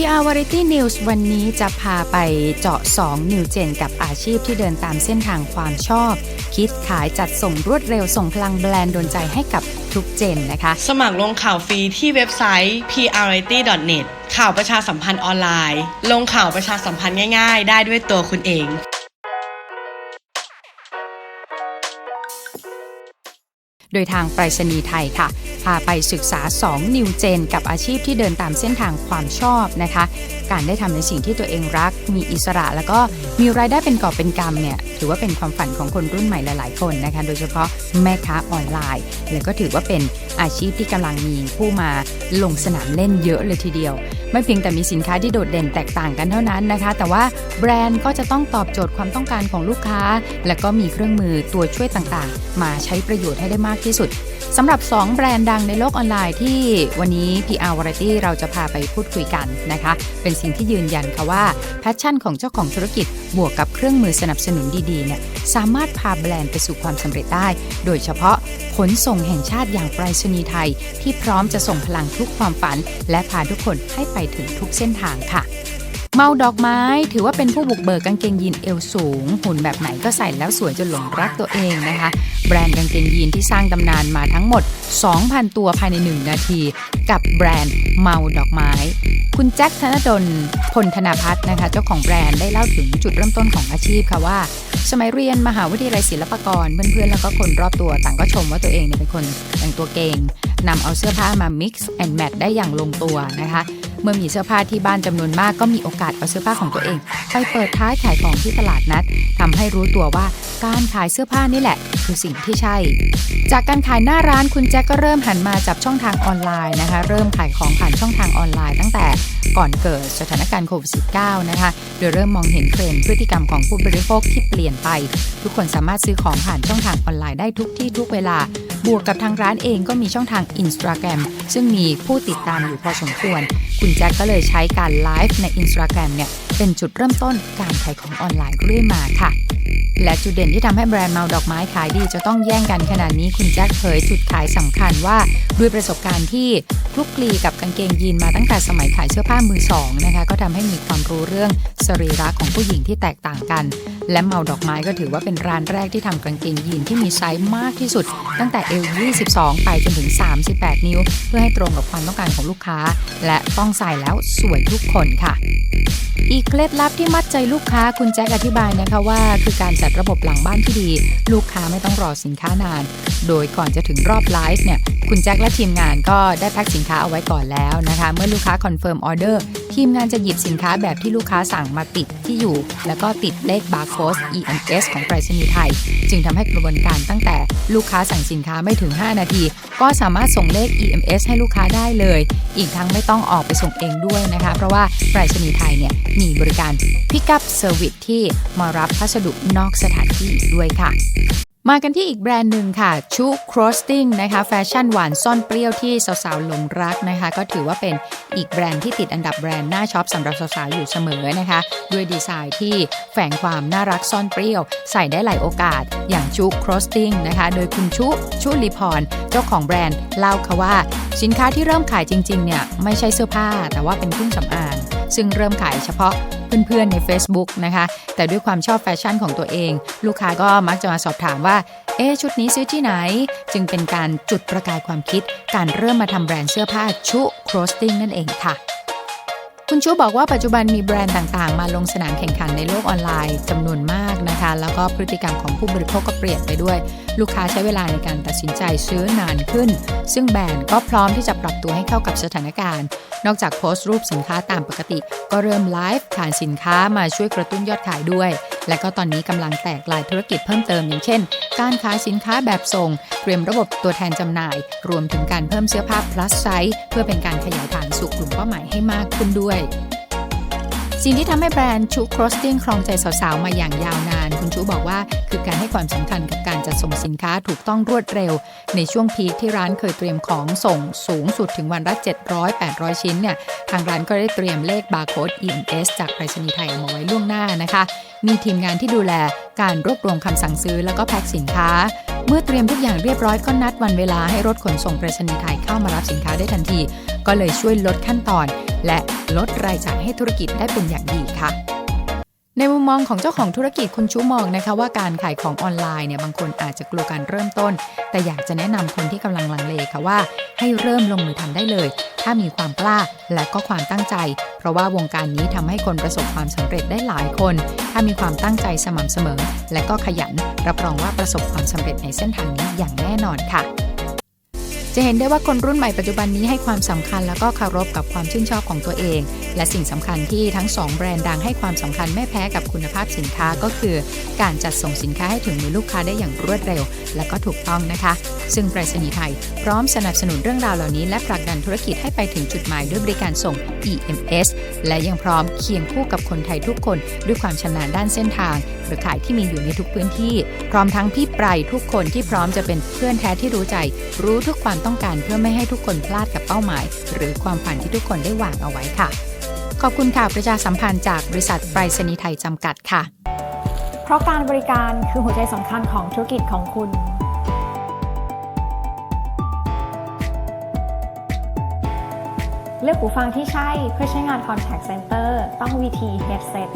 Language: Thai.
PR Variety News วันนี้จะพาไปเจาะ2นิวเจนกับอาชีพที่เดินตามเส้นทางความชอบ คิดขายจัดส่งรวดเร็วส่งพลังแบรนด์โดนใจให้กับทุกเจนนะคะ สมัครลงข่าวฟรีที่เว็บไซต์ prity.net ข่าวประชาสัมพันธ์ออนไลน์ ลงข่าวประชาสัมพันธ์ง่ายๆ ได้ด้วยตัวคุณเอง โดยทางไปรษณีย์ไทยค่ะ พาไปศึกษา 2 นิวเจน กับอาชีพที่เดินตามเส้นทางความชอบนะคะ การได้ทำในสิ่งที่ตัวเองรัก มีอิสระแล้วก็มีรายได้เป็นกอบเป็นกำเนี่ยถือว่าเป็นความฝันของคนรุ่นใหม่หลาย ๆ คนนะคะ โดยเฉพาะแม่ค้าออนไลน์ แล้วก็ถือว่าเป็นอาชีพที่กำลังมีผู้มาลงสนามเล่นเยอะเลยทีเดียว ไม่เพียงแต่มีสินค้าที่โดดเด่นแตกต่างกันเท่านั้นนะคะ แต่ว่าแบรนด์ก็จะต้องตอบโจทย์ความต้องการของลูกค้า และก็มีเครื่องมือตัวช่วยต่าง ๆ มาใช้ประโยชน์ให้ได้มากที่สุดสำหรับ 2 แบรนด์ดังในโลกออนไลน์ที่วันนี้ PR Variety เราจะพาไปพูดคุยกันนะคะ เป็นสิ่งที่ยืนยันค่ะว่าแพชชั่นของเจ้าของธุรกิจบวกกับเครื่องมือสนับสนุนดีๆเนี่ยสามารถพาแบรนด์ไปสู่ความสำเร็จได้ โดยเฉพาะขนส่งแห่งชาติอย่างไปรษณีย์ไทย ที่พร้อมจะส่งพลังทุกความฝัน และพาทุกคนให้ไปถึงทุกเส้นทางค่ะ เมาดอกไม้ถือว่าเป็นผู้บุกเบิกกางเกงยีนเอวสูง หุ่นแบบไหนก็ใส่แล้วสวยจนหลงรักตัวเองนะคะ แบรนด์กางเกงยีนที่สร้างตำนานมาทั้งหมด 2,000 ตัวภายใน 1 นาที กับแบรนด์เมาดอกไม้ คุณแจ็คธนดลพลธนาพัฒน์นะคะ เจ้าของแบรนด์ได้เล่าถึงจุดเริ่มต้นของอาชีพค่ะว่า สมัยเรียนมหาวิทยาลัยศิลปากรเพื่อนๆแล้วก็คนรอบตัวต่างก็ชมว่าตัวเองเนี่ยเป็นคนแต่งตัวเก่งนำเอาเสื้อผ้ามา mix and match ได้อย่างลงตัวนะคะ เมื่อมีเสื้อผ้าที่บ้านจำนวนมากก็มีโอกาสเอาเสื้อผ้าของตัวเอง ไปเปิดท้ายขายของที่ตลาดนัดทำให้รู้ตัวว่าการขายเสื้อผ้านี่แหละ คือสิ่งที่ใช่ จากการขายหน้าร้านคุณแจ็คก็เริ่มหันมาจับช่องทางออนไลน์นะคะ เริ่มขายของผ่านช่องทางออนไลน์ตั้งแต่ก่อนเกิดสถานการณ์โควิด -19 นะคะ โดยเริ่มมองเห็นเทรนด์พฤติกรรมของผู้บริโภคที่เปลี่ยนไป ทุกคนสามารถซื้อของผ่านช่องทางออนไลน์ได้ทุกที่ทุกเวลา บวกกับทางร้านเองก็มีช่องทาง Instagram ซึ่งมีผู้ติดตามอยู่พอสมควร คุณแจ็คก็เลยใช้การไลฟ์ใน Instagram เนี่ย เป็นจุดเริ่มต้นการขายของออนไลน์เรื่อยมาค่ะ และจุดเด่นที่ทำให้แบรนด์เมาดอกไม้ขายดีจะต้องแย่งกันขนาดนี้คุณแจ็คเผยจุดขายสำคัญว่าด้วยประสบการณ์ที่คลุกคลีกับกางเกงยีนมาตั้งแต่สมัยขายเสื้อผ้ามือสองนะคะก็ทำให้มีความรู้เรื่องสรีระของผู้หญิงที่แตกต่างกัน และเมาดอกไม้ก็ถือว่าเป็นร้านแรกที่ทำกางเกงยีนที่มีไซส์มากที่สุด ตั้งแต่เอว22 ไปจนถึง 38 นิ้ว เพื่อให้ตรงกับความต้องการของลูกค้า และต้องใส่แล้วสวยทุกคนค่ะ อีกเคล็ดลับที่มัดใจลูกค้าคุณแจ็คอธิบายนะคะว่า คือการจัดระบบหลังบ้านที่ดี ลูกค้าไม่ต้องรอสินค้านาน โดยก่อนจะถึงรอบไลฟ์เนี่ยคุณแจ็คและทีมงานก็ได้แพ็คสินค้าเอาไว้ก่อนแล้วนะคะ เมื่อลูกค้าคอนเฟิร์มออเดอร์ทีมงานจะหยิบสินค้าแบบที่ลูกค้าสั่งมาติดที่อยู่ แล้วก็ติดเลขบาร์โค้ด EMS ของไปรษณีย์ไทย จึงทำให้กระบวนการตั้งแต่ลูกค้าสั่งสินค้าไม่ถึง 5 นาที ก็สามารถส่งเลข EMS ให้ลูกค้าได้เลย อีกทั้งไม่ต้องออกไปส่งเองด้วยนะคะ เพราะว่าไปรษณีย์ไทยเนี่ยมีบริการ Pick up Service ที่มารับพัสดุนอกสถานที่ด้วยค่ะมากันที่อีกแบรนด์หนึ่งค่ะชูครอสติ้งนะคะแฟชั่นหวานซ่อนเปรี้ยวที่สาวๆหลงรักนะคะ ก็ถือว่าเป็นอีกแบรนด์ที่ติดอันดับแบรนด์น่าช็อปสำหรับสาวๆอยู่เสมอนะคะ ด้วยดีไซน์ที่แฝงความน่ารักซ่อนเปรี้ยว ใส่ได้หลายโอกาส อย่างชูครอสติ้งนะคะ โดยคุณชุชุลีพรเจ้าของแบรนด์เล่าค่ะว่า สินค้าที่เริ่มขายจริงๆเนี่ยไม่ใช่เสื้อผ้าแต่ว่าเป็นเครื่องสำอาง ซึ่งเริ่มขายเฉพาะเพื่อนๆใน Facebook นะคะ แต่ด้วยความชอบแฟชั่นของตัวเอง ลูกค้าก็มักจะมาสอบถามว่า เอ๊ชุดนี้ซื้อที่ไหน จึงเป็นการจุดประกายความคิด การเริ่มมาทำแบรนด์เสื้อผ้าชุโครสติ้งนั่นเองค่ะ คุณชูบอกว่าปัจจุบันมีแบรนด์ต่างๆ มาลงสนามแข่งขันในโลกออนไลน์จำนวนมากนะคะ แล้วก็พฤติกรรมของผู้บริโภคก็เปลี่ยนไปด้วย ลูกค้าใช้เวลาในการตัดสินใจซื้อนานขึ้น ซึ่งแบรนด์ก็พร้อมที่จะปรับตัวให้เข้ากับสถานการณ์ นอกจากโพสต์รูปสินค้าตามปกติ ก็เริ่มไลฟ์ขายสินค้ามาช่วยกระตุ้นยอดขายด้วย และก็ตอนนี้กำลังแตกลายธุรกิจเพิ่มเติมอย่างเช่น การขายสินค้าแบบส่ง เตรียมระบบตัวแทนจำหน่าย รวมถึงการเพิ่มเสื้อผ้า plus size เพื่อเป็นการขยายฐานสู่กลุ่มเป้าหมายให้มากขึ้นด้วยสิ่งที่ทำให้แบรนด์ชูครอสติ้งครองใจสาวๆ มาอย่างยาวนาน คุณชูบอกว่า คือการให้ความสำคัญกับการจัดส่งสินค้าถูกต้องรวดเร็ว ในช่วงพีคที่ร้านเคยเตรียมของส่งสูงสุดถึงวันละ 700-800 ชิ้นเนี่ย ทางร้านก็ได้เตรียมเลขบาร์โค้ด EMS จากไปรษณีย์ไทยเอามาไว้ล่วงหน้านะคะ มีทีมงานที่ดูแลการรวบรวมคำสั่งซื้อแล้วก็แพ็คสินค้า เมื่อเตรียมทุกอย่างเรียบร้อยก็นัดวันเวลาให้รถขนส่งไปรษณีย์ไทยเข้ามารับสินค้าได้ทันที ก็เลยช่วยลดขั้นตอน และลดรายจ่ายให้ธุรกิจได้เป็นอย่างดีค่ะในมุมมองของเจ้าของธุรกิจคุณชูมองนะคะว่าการขายของออนไลน์เนี่ยบางคนอาจจะกลัวการเริ่มต้น แต่อยากจะแนะนำคนที่กำลังลังเลค่ะว่า ให้เริ่มลงมือทำได้เลย ถ้ามีความกล้าและก็ความตั้งใจ เพราะว่าวงการนี้ทำให้คนประสบความสำเร็จได้หลายคน ถ้ามีความตั้งใจสม่ำเสมอ และก็ขยัน รับรองว่าประสบความสำเร็จในเส้นทางนี้อย่างแน่นอนค่ะ จะเห็นได้ว่าคนรุ่นใหม่ปัจจุบันนี้ให้ความสำคัญแล้วก็เคารพกับความชื่นชอบของตัวเอง และสิ่งสำคัญที่ทั้งสองแบรนด์ดังให้ความสำคัญไม่แพ้กับคุณภาพสินค้าก็คือ การจัดส่งสินค้าให้ถึงมือลูกค้าได้อย่างรวดเร็ว และก็ถูกต้องนะคะ ซึ่งไปรษณีย์ไทย พร้อมสนับสนุนเรื่องราวเหล่านี้ และผลักดันธุรกิจให้ไปถึงจุดหมายด้วยบริการส่ง EMS และยังพร้อมเคียงคู่กับคนไทยทุกคน ด้วยความชำนาญด้านเส้นทางเครือข่ายที่มีอยู่ในทุกพื้นที่ พร้อมทั้งพี่ไพรทุกคนที่พร้อมจะเป็นเพื่อนแท้ที่รู้ใจ รู้ทุกความต้องการเพื่อไม่ให้ทุกคนพลาดกับเป้าหมาย หรือความฝันที่ทุกคนได้วางเอาไว้ค่ะ ขอบคุณข่าวประชาสัมพันธ์จากบริษัทไปรษณีย์ไทยจำกัดค่ะ เพราะการบริการคือหัวใจสำคัญของธุรกิจของคุณเลือกหูฟังที่ใช่เพื่อใช้งาน Contact Center ต้อง VT Headset